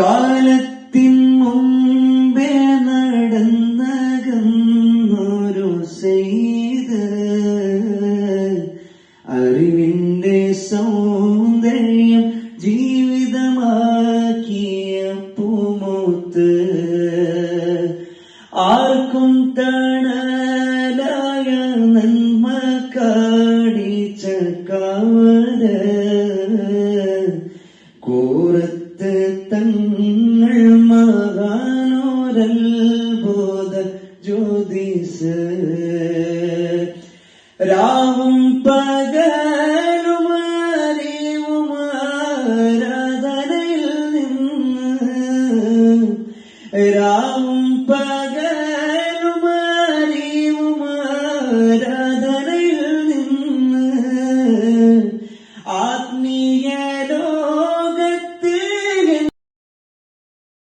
കാലത്തിൻ മുമ്പേ നടന്നകന്നൊരു ചെയ്ത് അറിവിന്റെ സൗന്ദര്യം ജീവിതമാക്കിയ പൂമൂത്ത്. ആർക്കും തണലായ നന്മ കാടിച്ച കാവൽ കൂറത്ത് ഒരത്ഭുത ജ്യോതിസ്. രാവും പകലും അറിവും ആരാധനയിൽ നിന്ന്. രാവും പകലും അറിവും ആരാധനയിൽ നിന്ന്. ആത്മീയരോ